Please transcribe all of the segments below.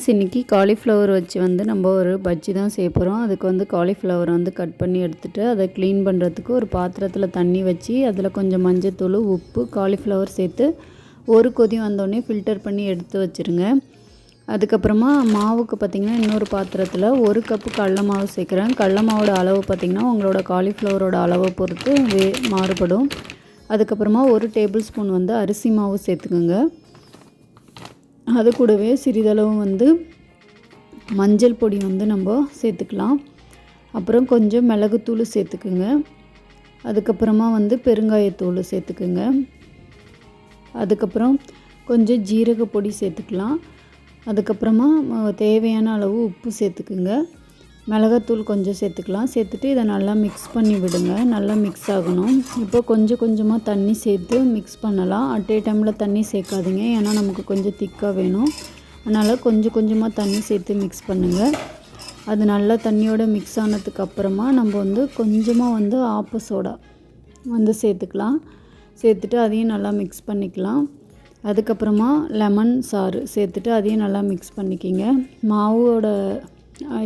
Friends இன்றைக்கி cauliflower வச்சு வந்து நம்ம ஒரு பஜ்ஜி தான் செய்ய போகிறோம் அதுக்கு வந்து காலிஃப்ளவர் வந்து கட் பண்ணி எடுத்துகிட்டு அதை க்ளீன் பண்ணுறதுக்கு ஒரு பாத்திரத்தில் தண்ணி வச்சு அதில் கொஞ்சம் மஞ்சத்தூள் உப்பு காலிஃப்ளவர் சேர்த்து ஒரு கொதி வந்தோடனே ஃபில்டர் பண்ணி எடுத்து வச்சுருங்க. அதுக்கப்புறமா மாவுக்கு பார்த்திங்கன்னா இன்னொரு பாத்திரத்தில் ஒரு கப்பு கடல மாவு சேர்க்குறேன். கடல மாவோட அளவு பார்த்திங்கன்னா உங்களோட காலிஃப்ளவரோட அளவை பொறுத்து வே மாறுபடும். அதுக்கப்புறமா ஒரு டேபிள் ஸ்பூன் வந்து அரிசி மாவு சேர்த்துக்கோங்க. அது கூடவே சிறிதளவு வந்து மஞ்சள் பொடி வந்து நம்ம சேர்த்துக்கலாம். அப்புறம் கொஞ்சம் மிளகுத்தூள் சேர்த்துக்குங்க. அதுக்கப்புறமா வந்து பெருங்காயத்தூள் சேர்த்துக்குங்க. அதுக்கப்புறம் கொஞ்சம் ஜீரக பொடி சேர்த்துக்கலாம். அதுக்கப்புறமா தேவையான அளவு உப்பு சேர்த்துக்குங்க. மிளகாத்தூள் கொஞ்சம் சேர்த்துக்கலாம். சேர்த்துட்டு இதை நல்லா மிக்ஸ் பண்ணி விடுங்க. நல்லா மிக்ஸ் ஆகணும். இப்போ கொஞ்சம் கொஞ்சமாக தண்ணி சேர்த்து மிக்ஸ் பண்ணலாம். அட் டைமில் தண்ணி சேர்க்காதீங்க. ஏன்னா நமக்கு கொஞ்சம் திக்காக வேணும். அதனால் கொஞ்சம் கொஞ்சமாக தண்ணி சேர்த்து மிக்ஸ் பண்ணுங்கள் அது நல்லா தண்ணியோட மிக்ஸ் ஆனதுக்கு அப்புறமா நம்ம வந்து கொஞ்சமாக வந்து ஆப்ப சோடா வந்து சேர்த்துக்கலாம். சேர்த்துட்டு அதையும் நல்லா மிக்ஸ் பண்ணிக்கலாம். அதுக்கப்புறமா லெமன் சாறு சேர்த்துட்டு அதையும் நல்லா மிக்ஸ் பண்ணிக்கிங்க. மாவோட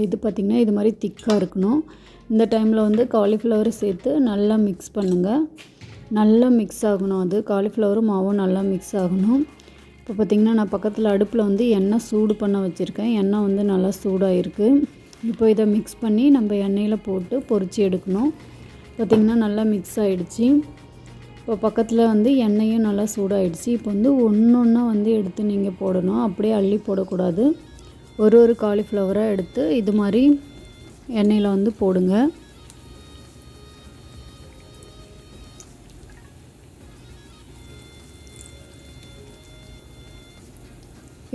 இது பார்த்திங்கன்னா இது மாதிரி திக்காக இருக்கணும். இந்த டைமில் வந்து காலிஃப்ளவர் சேர்த்து நல்லா மிக்ஸ் பண்ணுங்கள் நல்லா மிக்ஸ் ஆகணும் அது. காலிஃப்ளவரும் மாவும் நல்லா மிக்ஸ் ஆகணும். இப்போ பார்த்திங்கன்னா நான் பக்கத்தில் அடுப்பில் வந்து எண்ணெய் சூடு பண்ண வச்சுருக்கேன். எண்ணெய் வந்து நல்லா சூடாக இருக்குது இப்போ இதை மிக்ஸ் பண்ணி நம்ம எண்ணெயில் போட்டு பொறிச்சு எடுக்கணும். பார்த்திங்கன்னா நல்லா மிக்ஸ் ஆகிடுச்சி இப்போ பக்கத்தில் வந்து எண்ணெயும் நல்லா சூடாகிடுச்சு இப்போ வந்து ஒன்று ஒன்றா வந்து எடுத்து நீங்கள் போடணும். அப்படியே அள்ளி போடக்கூடாது. ஒரு ஒரு காலிஃப்ளவராக எடுத்து இது மாதிரி எண்ணெயில் வந்து போடுங்க.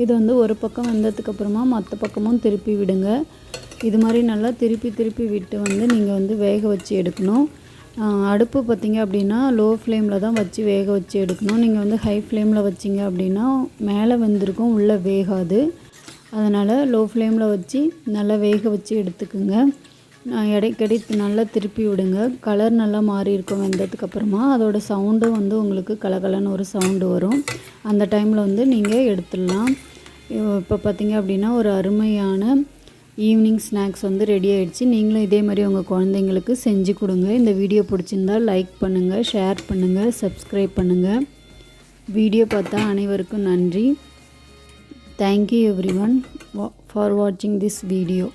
இது வந்து ஒரு பக்கம் வெந்ததுக்கப்புறமா மற்ற பக்கமும் திருப்பி விடுங்க. இது மாதிரி நல்லா திருப்பி திருப்பி விட்டு வந்து நீங்கள் வந்து வேக வச்சு எடுக்கணும். அடுப்பு பார்த்திங்க அப்படின்னா லோ ஃப்ளேமில் தான் வச்சு வேக வச்சு எடுக்கணும். நீங்கள் வந்து ஹை ஃப்ளேமில் வச்சிங்க அப்படின்னா மேலே வெந்திருக்கும் உள்ளே வேகாது. அதனால் லோ ஃப்ளேமில் வச்சு நல்லா வேக வச்சு எடுத்துக்குங்க. இடைக்கடி நல்லா திருப்பி விடுங்க. கலர் நல்லா மாறி இருக்கும் வெந்ததுக்கப்புறமா அதோடய சவுண்டும் வந்து உங்களுக்கு கலகலன்னு ஒரு சவுண்டு வரும். அந்த டைமில் வந்து நீங்கள் எடுத்துடலாம். இப்போ பார்த்தீங்க அப்படின்னா ஒரு அருமையான ஈவினிங் ஸ்நாக்ஸ் வந்து ரெடி ஆகிடுச்சு நீங்களும் இதே மாதிரி உங்கள் குழந்தைங்களுக்கு செஞ்சு கொடுங்க. இந்த வீடியோ பிடிச்சிருந்தால் லைக் பண்ணுங்கள் ஷேர் பண்ணுங்கள் சப்ஸ்கிரைப் பண்ணுங்கள் வீடியோ பார்த்தா அனைவருக்கும் நன்றி. Thank you everyone for watching this video